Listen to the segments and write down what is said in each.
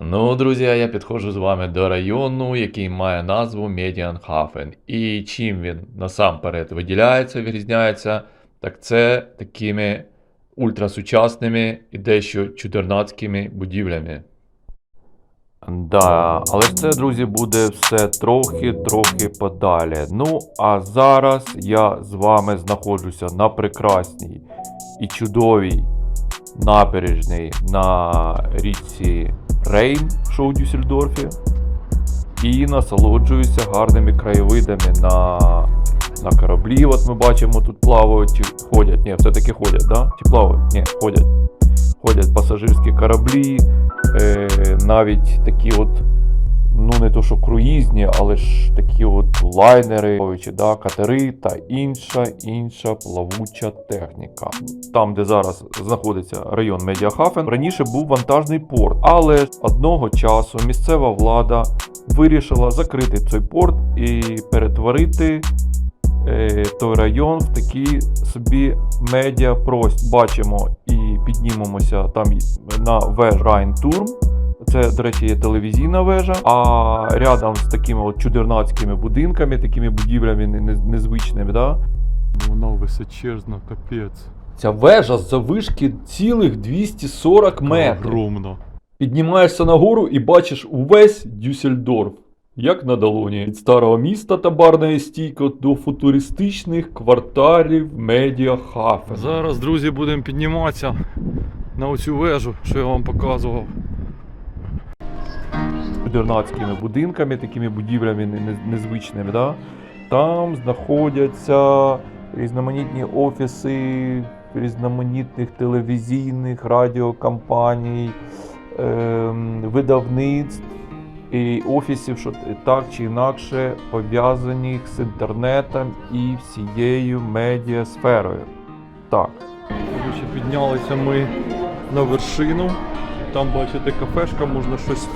Ну, друзі, я підходжу з вами до району, який має назву Медіанхафен. І чим він насамперед виділяється, відрізняється, так це такими ультрасучасними і дещо чудернацькими будівлями. Да, але це, друзі, буде все трохи-трохи подалі. Ну, а зараз я з вами знаходжуся на прекрасній і чудовій набережній на річці Рейн, що у Дюссельдорфі, і насолоджуюся гарними краєвидами на, на кораблі. От ми бачимо, тут плавають ходять. Ні, все-таки ходять, да? Чи плавають? Ні, ходять. Ходять пасажирські кораблі, е, навіть такі от, ну не то що круїзні, але ж такі от лайнери, плаваючі, да, катери та інша інша плавуча техніка. Там, де зараз знаходиться район Медіахафен, раніше був вантажний порт, але одного часу місцева влада вирішила закрити цей порт і перетворити е, той район в такий собі медіапростір. Бачимо і піднімемося там на веж Райнтурм. Це, до речі, є телевізійна вежа. А рядом з такими от чудернацькими будинками, такими будівлями не- не- незвичними, да? Вона височезна, капець. Ця вежа з завишки цілих 240 метрів. Огромно. Піднімаєшся нагору і бачиш увесь Дюссельдорф. Як на долоні. Від старого міста та барної стійка до футуристичних кварталів Медіахафен. Зараз, друзі, будемо підніматися на оцю вежу, що я вам показував. Чудернацькими будинками, такими будівлями не- не- незвичними. Да? Там знаходяться різноманітні офіси різноманітних телевізійних радіокомпаній, ем, видавництв і офісів, що так чи інакше пов'язані з інтернетом і всією медіасферою. Так. Піднялися ми на вершину. Там, бачите, кафешка, можна щось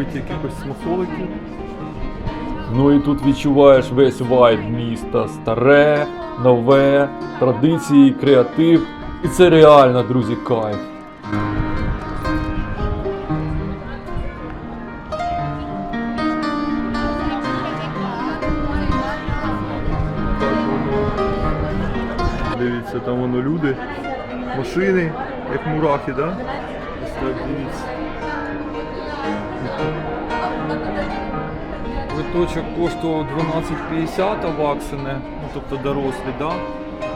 купити, якихось смаколиків. Ну і тут відчуваєш весь вайб міста. Старе, нове, традиції, креатив. І це реально, друзі, кайф. Дивіться, там воно люди, машини, як мурахи, да? Ось так дивіться. Квиточок коштував 12,50 а ваксине, ну тобто дорослі, да?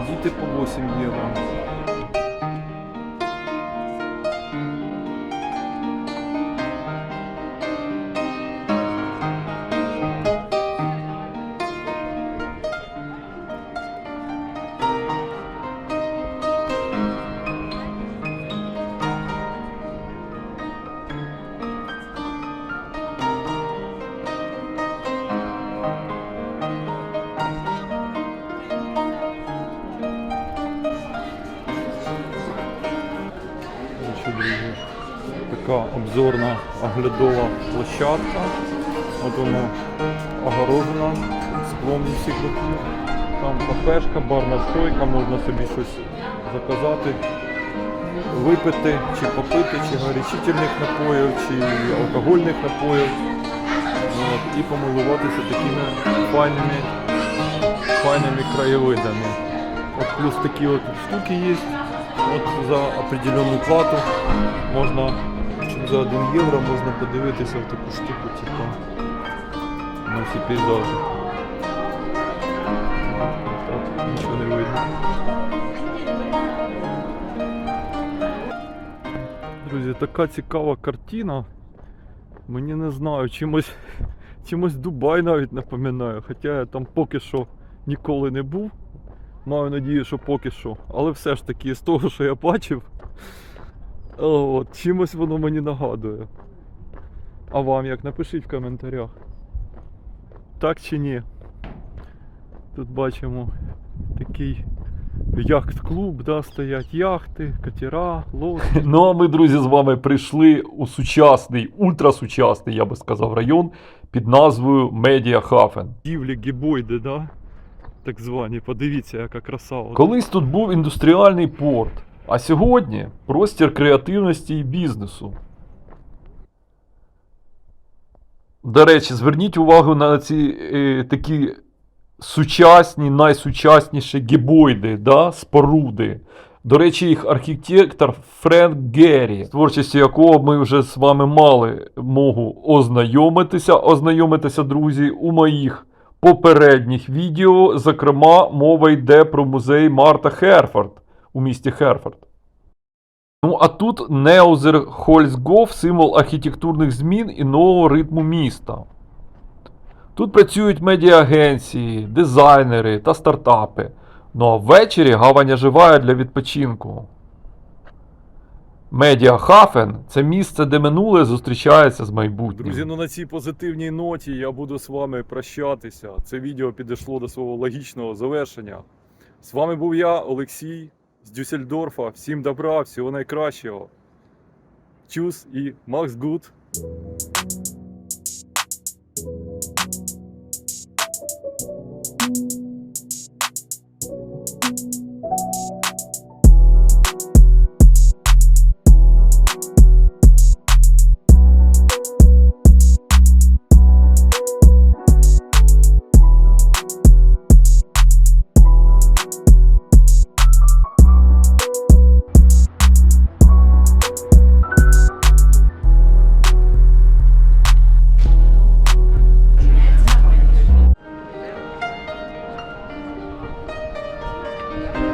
Діти по 8 євро. Друзі, така обзорна оглядова площадка. От вона огорожена склом зі всіх боків. Там кафешка, барна стойка, можна собі щось заказати, випити, чи попити, чи гарячительних напоїв, чи алкогольних напоїв. От, і помилуватися такими файними, файними краєвидами. От плюс такі от штуки є. От за определенну плату можна за 1 євро можна подивитися в таку штуку, типу на всі пейзажі. Нічого не видно. Друзі, така цікава картина. Мені не знаю, чимось, чимось Дубай навіть напоминає, хоча я там поки що ніколи не був. Маю надію, що поки що. Але все ж таки, з того, що я бачив, от, чимось воно мені нагадує. А вам як? Напишіть в коментарях. Так чи ні? Тут бачимо такий яхт-клуб, да, стоять яхти, катера, лодки. Ну а ми, друзі, з вами прийшли у сучасний, ультрасучасний, я би сказав, район під назвою Медіахафен. Дівлі гібойди, да? Так звані. Подивіться, яка краса. Колись тут був індустріальний порт, а сьогодні простір креативності і бізнесу. До речі, зверніть увагу на ці е, такі сучасні, найсучасніші гібоїди, да, споруди. До речі, їх архітектор Френк Геррі, з творчістю якого ми вже з вами мали могу ознайомитися, ознайомитися, друзі, у моїх попередніх відео. Зокрема, мова йде про музей Марта Херфорд у місті Херфорд. Ну, а тут Неузер Хольцгоф символ архітектурних змін і нового ритму міста. Тут працюють медіагенції, дизайнери та стартапи. Ну а ввечері гавань оживає для відпочинку. Медіахафен це місце, де минуле зустрічається з майбутнім. Друзі, ну на цій позитивній ноті я буду з вами прощатися. Це відео підійшло до свого логічного завершення. З вами був я, Олексій з Дюссельдорфа. Всім добра, всього найкращого. Чус і Макс Гуд. Bye.